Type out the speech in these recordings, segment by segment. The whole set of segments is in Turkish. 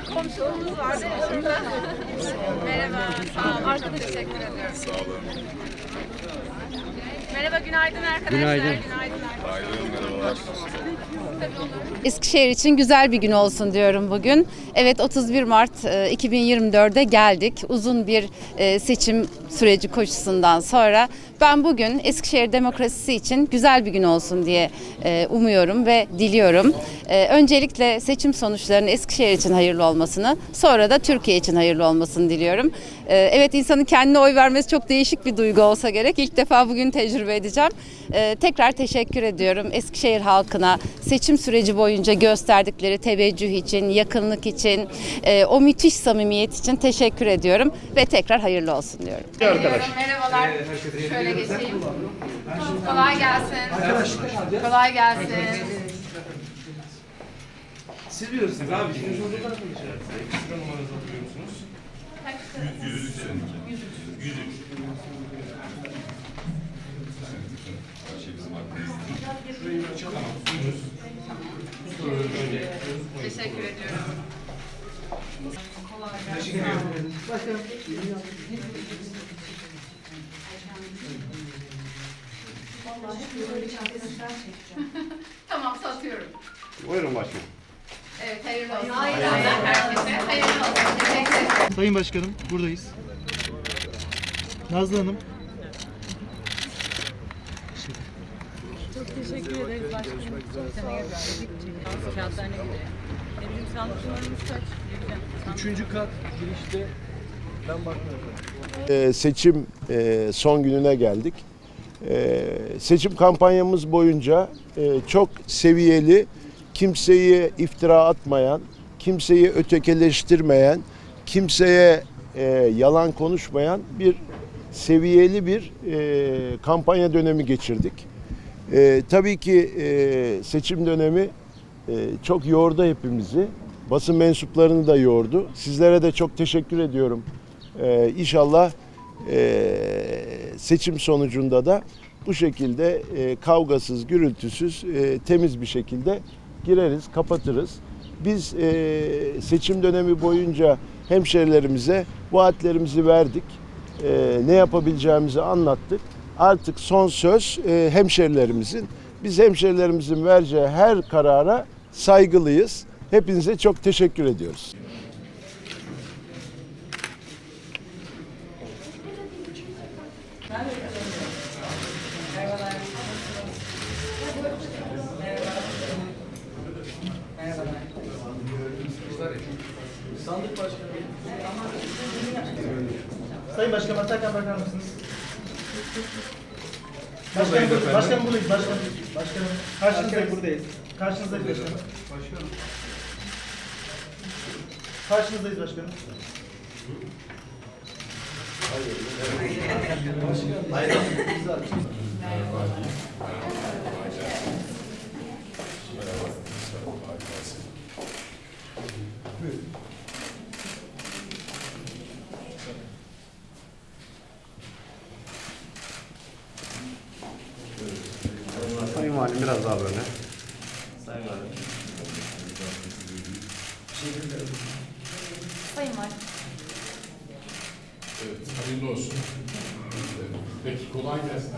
Hep komşularımız vardı. Merhaba. Sağ olun. Arkadaş teşekkür ediyorum. Sağ olun. Merhaba, günaydın arkadaşlar. Günaydın. Günaydın. Eskişehir için güzel bir gün olsun diyorum bugün. Evet 31 Mart e, 2024'de geldik. Uzun bir e, seçim süreci koşusundan sonra ben bugün Eskişehir demokrasisi için güzel bir gün olsun diye e, umuyorum ve diliyorum. E, Öncelikle seçim sonuçlarının Eskişehir için hayırlı olmasını, sonra da Türkiye için hayırlı olmasını diliyorum. Evet insanın kendine oy vermesi çok değişik bir duygu olsa gerek. İlk defa bugün tecrübe edeceğim. Tekrar teşekkür ediyorum Eskişehir halkına seçim süreci boyunca gösterdikleri teveccüh için, yakınlık için, e, o müthiş samimiyet için teşekkür ediyorum ve tekrar hayırlı olsun diyorum. Arkadaş. Merhabalar. Şöyle geçeyim. Kolay gelsin. Kolay gelsin. Siz bilirsiniz abi. Şimdi şurada tarafa geçelim. Ekstra numaranızı hatırlıyor musunuz? Yüzük seninki. Yüzük. Şurayı bir açalım. Suyunuz. Bu soruları önce yapıyoruz. Teşekkür ediyorum. Teşekkür ederim. Tamam, satıyorum. Buyurun başkanım. Evet, hayırlı olsun. Hayırlı olsun herkese. Hayırlı olsun. Teşekkür ederim. Sayın Başkanım buradayız. Nazlı Hanım. Üçüncü kat girişte ben bakmıyorum. Ee, seçim e, son gününe geldik. Ee, Seçim kampanyamız boyunca e, çok seviyeli, kimseyi iftira atmayan, kimseyi ötekileştirmeyen, kimseye e, yalan konuşmayan bir seviyeli bir e, kampanya dönemi geçirdik. E, tabii ki e, seçim dönemi e, çok yordu hepimizi. Basın mensuplarını da yordu. Sizlere de çok teşekkür ediyorum. E, inşallah e, seçim sonucunda da bu şekilde e, kavgasız, gürültüsüz, e, temiz bir şekilde gireriz, kapatırız. Biz e, seçim dönemi boyunca hemşerilerimize vaatlerimizi verdik. E, ne yapabileceğimizi anlattık. Artık son söz e, hemşerilerimizin. Biz hemşerilerimizin vereceği her karara saygılıyız. Hepinize çok teşekkür ediyoruz. Sayın Başkanım Atakan bakar mısınız? Başkanım, buradayız, başkanım buradayız. Başkanım, başkanım. Karşınızdayız. buradayız. Karşınızdayız başkanım. Başkanım. Karşınızdayız başkanım. Sayın Valim biraz daha böyle. Evet, hayırlı olsun. Peki, kolay gelsin.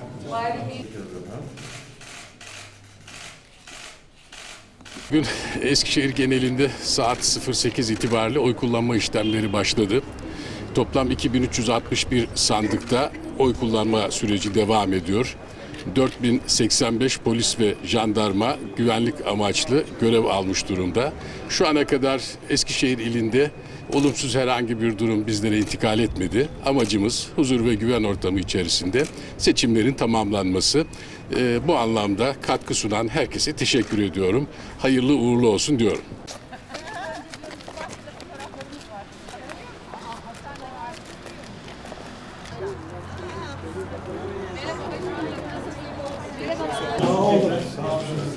Bugün Eskişehir genelinde saat 08 itibariyle oy kullanma işlemleri başladı. Toplam 2361 sandıkta oy kullanma süreci devam ediyor. 4085 polis ve jandarma güvenlik amaçlı görev almış durumda. Şu ana kadar Eskişehir ilinde olumsuz herhangi bir durum bizlere intikal etmedi. Amacımız huzur ve güven ortamı içerisinde seçimlerin tamamlanması. Ee, bu anlamda katkı sunan herkese teşekkür ediyorum. Hayırlı uğurlu olsun diyorum.